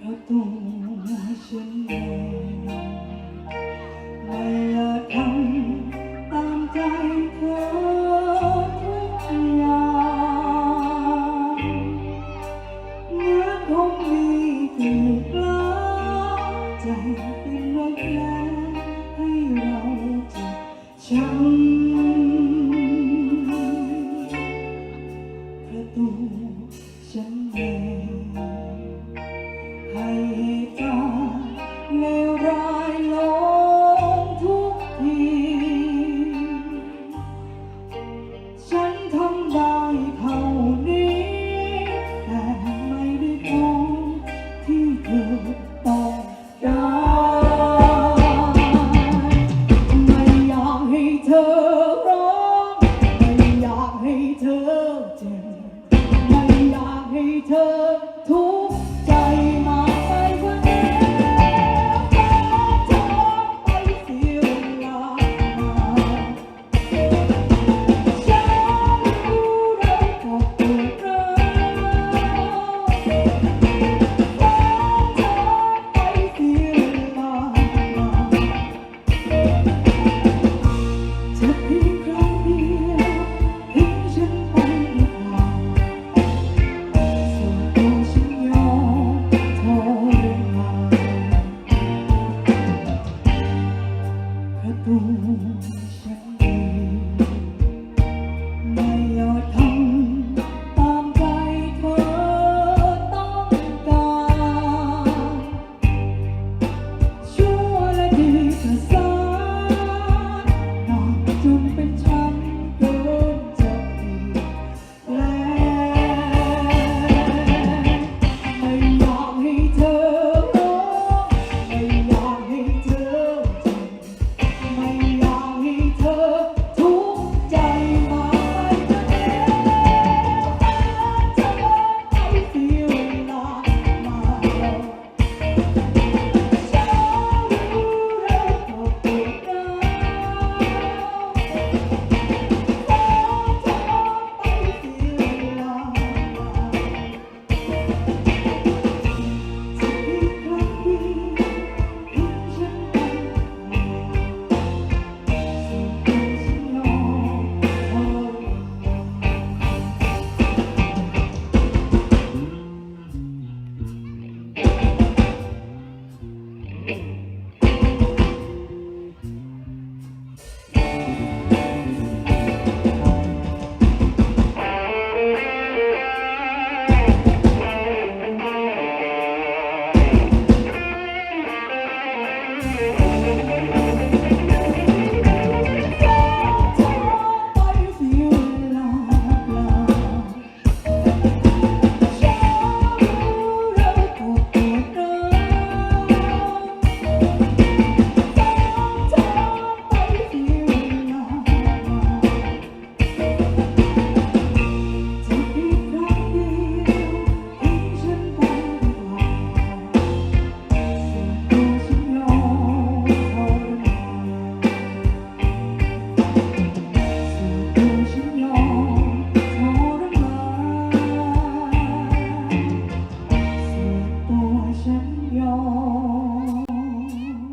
พราะตัวฉันเอไม่อากทำตามใจเธอทุกอย่างเมื่อคงมีแต่กล้ใจเป็นรถแลให้เราจะช้ำประตูฉันเอง ป